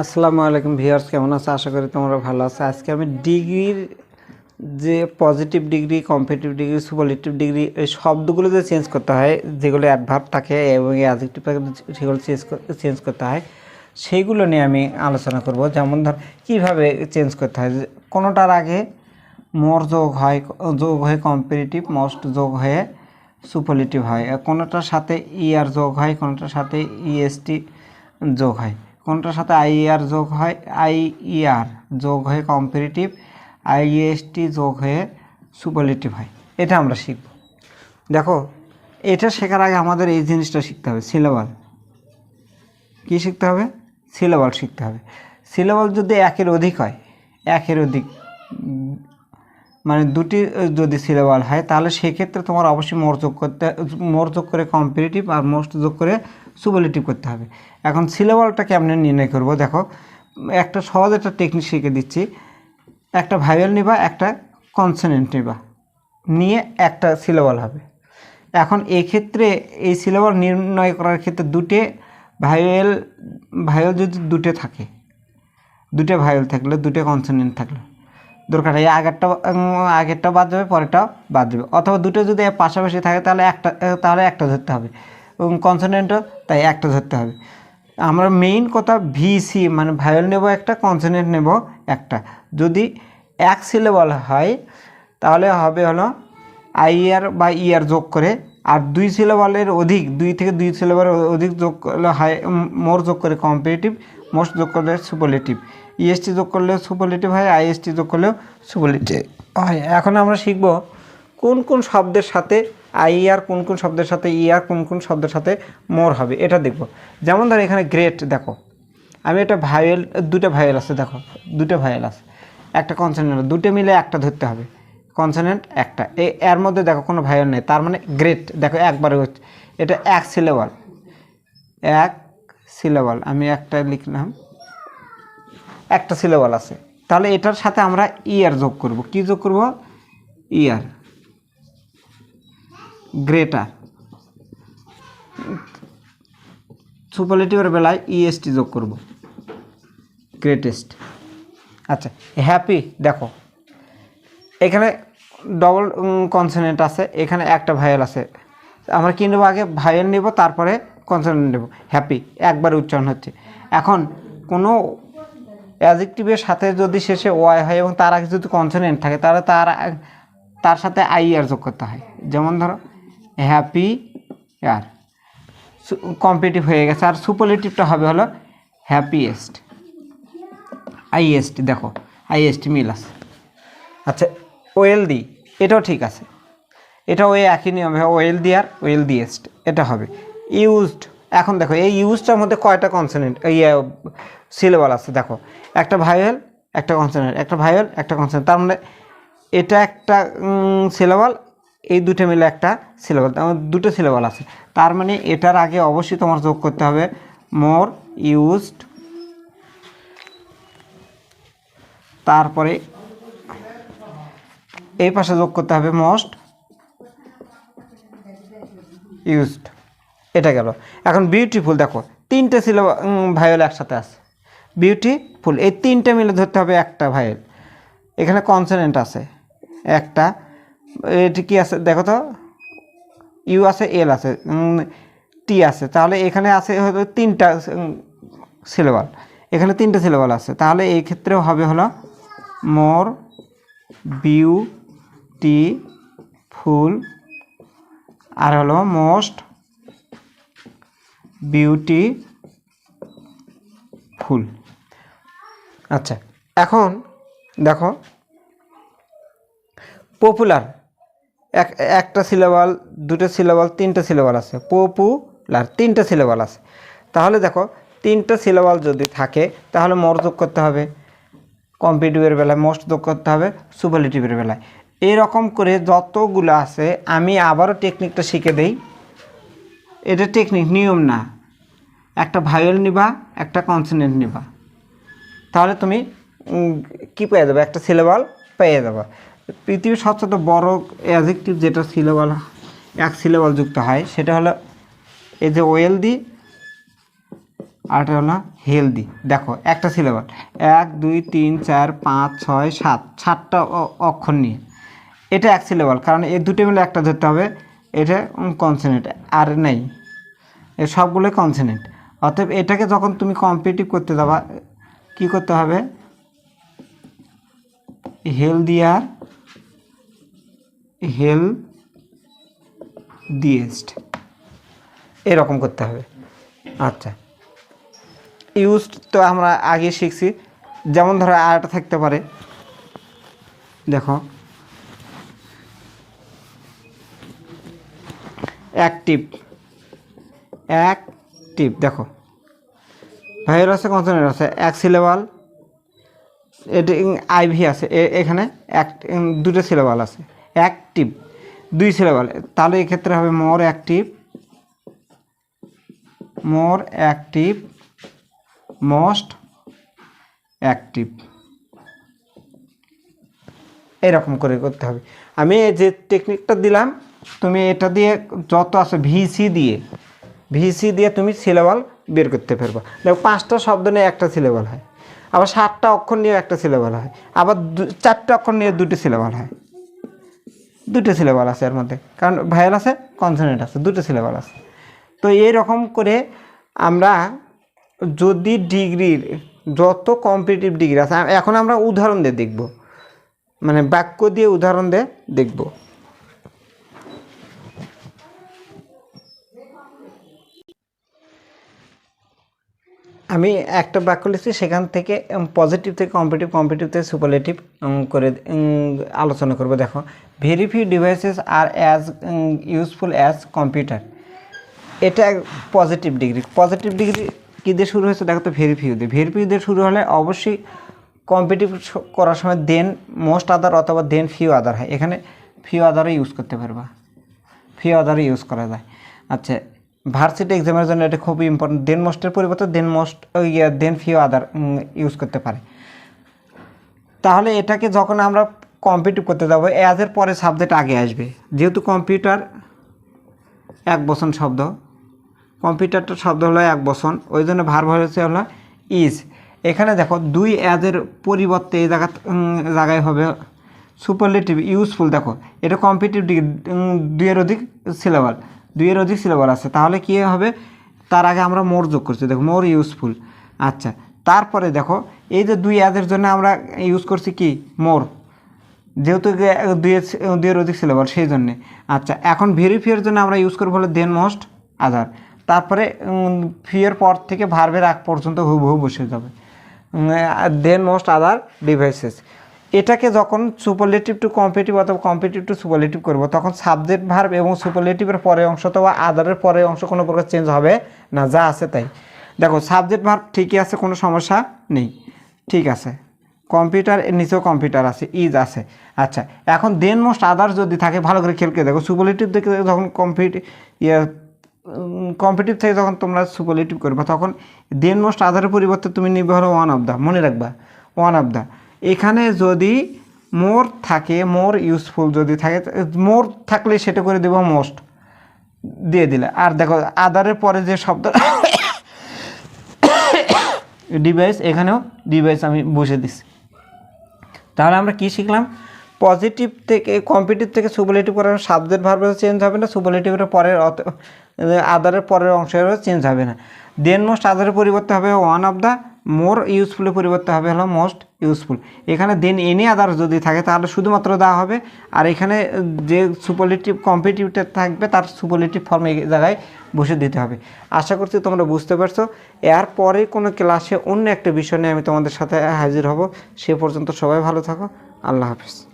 আসসালামু আলাইকুম ভিউয়ার্স, কেমন আছো? আশা করি তোমরা ভালো আছো। আজকে আমি ডিগ্রির যে positive degree comparative degree superlative degree এই শব্দগুলো যে চেঞ্জ করতে হয়, যেগুলো অ্যাডভার্ব থাকে এবং অ্যাডজেক্টিভ থাকে, সেগুলো চেঞ্জ চেঞ্জ করতে হয়, সেইগুলো নিয়ে আমি আলোচনা করব। যেমন ধর, কীভাবে চেঞ্জ করতে হয়? কোনোটার আগে মোর যোগ হয়, যোগ হয়ে কম্পিটিটিভ মোস্ট যোগ হয়ে সুপারলেটিভ হয়। আর কোনোটার সাথে ইআর যোগ হয়, কোনোটার সাথে ইএসটি যোগ হয়। কোনটার সাথে আই আইইআর যোগ হয় আই আইইআর যোগ হয়ে কম্পারেটিভ আইএসটি যোগ হয়ে সুপারলেটিভ হয়। এটা আমরা শিখব। দেখো, এটা শেখার আগে আমাদের এই জিনিসটা শিখতে হবে সিলেবাল কী শিখতে হবে? সিলেবাল শিখতে হবে। সিলেবাল যদি একের অধিক হয়, একের অধিক মানে দুটি যদি সিলেবাল হয়, তাহলে সেক্ষেত্রে তোমার অবশ্যই মোর যোগ করতে মোর যোগ করে কম্পিটিটিভ আর মোস্ট যোগ করে সুপারলেটিভ করতে হবে। এখন সিলেবালটা কেমনে নির্ণয় করব? দেখো, একটা সহজ একটা টেকনিক শিখে দিচ্ছি। একটা ভাইয়েল নিবা, একটা কনসোনেন্ট নিবা। নিয়ে একটা সিলেবাল হবে। এখন ক্ষেত্রে এই সিলেবাল নির্ণয় করার ক্ষেত্রে দুটে ভাইয়েল ভাইয়েল যদি দুটে থাকে, দুটো ভাইয়েল থাকলে, দুটো কনসোনেন্ট থাকল দরকার এই আগেরটা উম, আগেরটা বাদ যাবে পরেরটাও বাদ যাবে। অথবা দুটো যদি পাশাপাশি থাকে তাহলে একটা তাহলে একটা ধরতে হবে। এবং কনসোনেন্টও তাই একটা ধরতে হবে। আমরা মেইন কথা ভিসি মানে ভায়োল নেব একটা কনসোনেন্ট নেব একটা। যদি এক সিলেবল হয় তাহলে হবে হলো আইয়ার বা ইয়ার যোগ করে আর দুই সিলেবলের অধিক দুই থেকে দুই সিলেবলের অধিক যোগ করলে হাই মোর যোগ করে কম্পিটিটিভ মোস্ট যোগ করলে সুপারলেটিভ ইএসটি যোগ করলে সুপারলেটিভ হয় আইএসটি যোগ করলেও সুপারলেটিভ হয় এখন আমরা শিখব কোন কোন শব্দের সাথে আইআর কোন কোন শব্দের সাথে ইআর কোন কোন শব্দের সাথে মোর হবে, এটা দেখব। যেমন ধর এখানে গ্রেট দেখো। আমি এটা ভাইয়েল দুটো ভাইয়েল আছে, দেখো। দুটো ভাইয়েল আছে। একটা কনসোনেন্ট দুটো মিলে একটা ধরতে হবে। কনসোনেন্ট একটা। এই এর মধ্যে দেখো কোনো ভাইয়েল নেই, তার মানে গ্রেট দেখো একবারে হচ্ছে। এটা এক সিলেবল এক সিলেবল আমি একটা লিখলাম। একটা সিলেবল আছে। তাহলে এটার সাথে আমরা ইয়ার যোগ করব। কি যোগ করব? ইয়ার গ্রেটার সুপারলেটিভের বেলায় ইএসটি যোগ করব। গ্রেটেস্ট আচ্ছা হ্যাপি দেখো। এখানে ডবল কনসোনেন্ট আছে, এখানে একটা ভাইয়েল আছে। আমরা কী নেব আগে? ভাইয়েল নেব, তারপরে কনসোনেন্ট নেব। হ্যাপি একবার উচ্চারণ হচ্ছে। এখন কোনো অ্যাজেক্টিভের সাথে যদি শেষে ওয়াই হয় এবং তার আগে যদি কনসোনেন্ট থাকে, তাহলে তার তার সাথে আই আর যোগ করতে হয়। যেমন ধরো হ্যাপি আর কম্পিটিভ হয়ে গেছে। আর সুপারলেটিভটা হবে হলো হ্যাপিয়েস্ট আইএসটি দেখো আইএসটি মিল আছে। আচ্ছা ওয়েল দি এটাও ঠিক আছে। এটা ওই একই নিয়ম ওয়েল দি আর ওয়েল দিয়েস্ট এটা হবে। ইউজড এখন দেখো, এই ইউজটার মধ্যে কয়টা কনসোনেন্ট ইয়ে সিলেবল আছে, দেখো। একটা ভাইয়েল একটা কনসোনেন্ট একটা ভাইয়েল একটা কনসোনেন্ট তার মানে এটা একটা সিলেবল এই দুটো মিলে একটা সিলেবল দুটো সিলেবল আছে। তার মানে এটার আগে অবশ্যই তোমার যোগ করতে হবে মোর ইউজড তারপরে এই পাশে যোগ করতে হবে মোস্ট ইউজড এটা গেল। এখন বিউটিফুল দেখো, তিনটে ছিল ভাইয়েল একসাথে আছে। বিউটিফুল এই তিনটে মিলে ধরতে হবে একটা ভাইয়েল এখানে কনসোনেন্ট আছে। একটা, এটি কি আছে? দেখো তো। ইউ আছে এল আছে টি আছে। তাহলে এখানে আছে হয়তো তিনটা সিলেবাল এখানে তিনটে সিলেবাল আছে। তাহলে এই ক্ষেত্রেও হবে হলো মোর বিউটি ফুল আর হলো মোস্ট বিউটি ফুল আচ্ছা এখন দেখো পপুলার এক, একটা সিলেবাল দুটো সিলেবাল তিনটে সিলেবাল আছে পপুলার তিনটে সিলেবাল আছে। তাহলে দেখো, তিনটে সিলেবাল যদি থাকে, তাহলে মোর যোগ করতে হবে। কম্পিটিটিভের বেলায় মোস্ট যোগ করতে হবে সুপারলেটিভের বেলায়। এরকম করে যতগুলো আছে, আমি আবারও টেকনিকটা শিখে দেই। এটা টেকনিক নিয়ম না। একটা ভায়োল নিবা, একটা কনসোনেন্ট নিবা। তাহলে তুমি কি পেয়ে যাবে? একটা সিলেবাল পেয়ে যাবে। পৃথিবীর সবচেয়ে বড় অ্যাজেক্টিভ যেটা সিলেবাল এক সিলেবাল যুক্ত হয়, সেটা হলো এই যে ওয়েলদি আর এটা হলো হেলদি দেখো, একটা সিলেবাস এক, দুই, তিন, চার, পাঁচ, ছয়, সাত। সাতটা অক্ষর নিয়ে। এটা এক সিলেবাল কারণ এই দুটো মিলে একটা ধরতে হবে। এটা কনসেনেন্ট আর নেই। এ সবগুলোই কনসেনেন্ট অতএব এটাকে যখন তুমি কম্পিটিভ করতে যাবা কি করতে হবে? হেলদি আর হেল দিয়েস্ট এরকম করতে হবে। আচ্ছা। ইউজ তো আমরা আগে শিখছি। যেমন ধরো আরেকটা থাকতে পারে। দেখো। অ্যাক্টিভ অ্যাক্টিভ দেখো। ভাইয়ের আছে কনসোনেন্ট আছে, এক সিলেবাল এটা আইভি আছে এখানে এক দুটো সিলেবাল আছে অ্যাক্টিভ দুই সিলেবাল তাহলে এক্ষেত্রে হবে more active more active most active এরকম করে করতে হবে। আমি যে টেকনিকটা দিলাম, তুমি এটা দিয়ে যত আছে ভিসি দিয়ে ভিসি দিয়ে তুমি সিলেবাল বের করতে পারবা। দেখো, পাঁচটা শব্দ নিয়ে একটা সিলেবাল হয়। আবার সাতটা অক্ষর নিয়ে একটা সিলেবাল হয়। আবার চারটে অক্ষর নিয়ে দুটি সিলেবাল হয়। দুটো সিলেবাল আছে এর মধ্যে। কারণ ভাইয়াল আছে কনসোনেন্ট আছে, দুটো সিলেবাল আছে। তো এইরকম করে আমরা যদি ডিগ্রির যত কম্পিটিটিভ ডিগ্রি আছে, এখন আমরা উদাহরণ দিয়ে দেখব। মানে বাক্য দিয়ে উদাহরণ দিয়ে দেখব। আমি একটা বাক্য লিখছি, সেখান থেকে পজিটিভ থেকে কম্পিটিভ কম্পিটিভ থেকে সুপারলেটিভ করে আলোচনা করব। দেখো very few devices are as useful as computer এটা পজিটিভ ডিগ্রি পজিটিভ ডিগ্রি কী দিয়ে শুরু হয়েছে? দেখো তো ভেরি ফিউ দিয়ে। ভেরি ফিউ দিয়ে শুরু হলে অবশ্যই কম্পিটিভ করার সময় দেন মোস্ট আদার অথবা দেন ফিউ আদার হয়। এখানে ফিউ আদারও ইউজ করতে পারবা। ফি আদারও ইউজ করা যায়। আচ্ছা ভার্সিটি এক্সামের জন্য এটা খুবই ইম্পর্টেন্ট দেন মোস্টের পরিবর্তে than most than few other use করতে পারে। তাহলে এটাকে যখন আমরা কম্পিটিভ করতে যাব অ্যাজের পরে সাবজেক্ট আগে আসবে। যেহেতু কম্পিউটার এক বসন শব্দ কম্পিউটারটা শব্দ হলো এক বসন ওই জন্য ভার হচ্ছে হলো ইজ এখানে দেখো, দুই অ্যাজের পরিবর্তে এই জায়গা জায়গায় হবে সুপারলেটিভ ইউজফুল দেখো, এটা কম্পিটিভ ডিগ্রি দুইয়ের অধিক সিলেবাল দুইয়ের অধিক সিলেবাল আছে। তাহলে কী হবে? তার আগে আমরা মোর যোগ করছি। দেখো, মোর ইউজফুল আচ্ছা তারপরে দেখো, এই যে দুই অ্যাজের জন্য আমরা ইউজ করছি কি? মোর। যেহেতু দুইয়ের দুইয়ের অধিক সিলেবাস সেই জন্যে। আচ্ছা এখন ভেরি ভেরিফিয়ার জন্য আমরা ইউজ করব হলো দেন মোস্ট আদার তারপরে ফিয়ের পর থেকে ভার্বের আগ পর্যন্ত হুবহু বসে যাবে। দেন মোস্ট আদার ডিভাইসেস এটাকে যখন সুপারলেটিভ টু কম্পিটিভ অথবা কম্পিটিভ টু সুপারলেটিভ করব, তখন সাবজেক্ট ভার্ব এবং সুপারলেটিভের পরে অংশ অথবা আদারের পরের অংশ কোনো প্রকার চেঞ্জ হবে না, যা আছে তাই। দেখো সাবজেক্ট ভার্ব ঠিকই আছে, কোনো সমস্যা নেই। ঠিক আছে। কম্পিউটার এর নিচেও কম্পিউটার আছে ইজ আছে। আচ্ছা এখন দেন মোস্ট আদার যদি থাকে, ভালো করে খেলকে দেখো সুপারলেটিভ দেখে যখন কম্পিউট ইয়ে কম্পিটিভ থেকে যখন তোমরা সুপারলেটিভ করবে, তখন দেন মোস্ট আদারের পরিবর্তে তুমি নিবে হলো ওয়ান অফ দ্য মনে রাখবা ওয়ান অফ দ্য এখানে যদি মোর থাকে, মোর ইউজফুল যদি থাকে, মোর থাকলে সেটা করে দেবো মোস্ট দিয়ে দিলে। আর দেখো আদারের পরে যে শব্দ ডিভাইস এখানেও ডিভাইস আমি বসে দিছি। তাহলে আমরা কি শিখলাম? পজিটিভ থেকে কম্পিটিভ থেকে সুপারলেটিভ করার সাবজেক্ট ভার্বের চেঞ্জ হবে না সুপারলেটিভের পরের অত- আদারের পরের অংশের চেঞ্জ হবে না। দেন মোস্ট আদারের পরিবর্তে হবে ওয়ান অফ দ্য মোর ইউজফুলের পরিবর্তে হবে হলো মোস্ট ইউজফুল এখানে দেন এনি আদার যদি থাকে, তাহলে শুধুমাত্র দেওয়া হবে। আর এখানে যে সুপারলেটিভ কম্পিটিভটা থাকবে, তার সুপারলেটিভ ফর্ম এই জায়গায় বসে দিতে হবে। আশা করছি তোমরা বুঝতে পারছ। এর পরে কোনো ক্লাসে অন্য একটা বিষয় নিয়ে আমি তোমাদের সাথে হাজির হব। সে পর্যন্ত সবাই ভালো থাকো। আল্লাহ হাফিজ।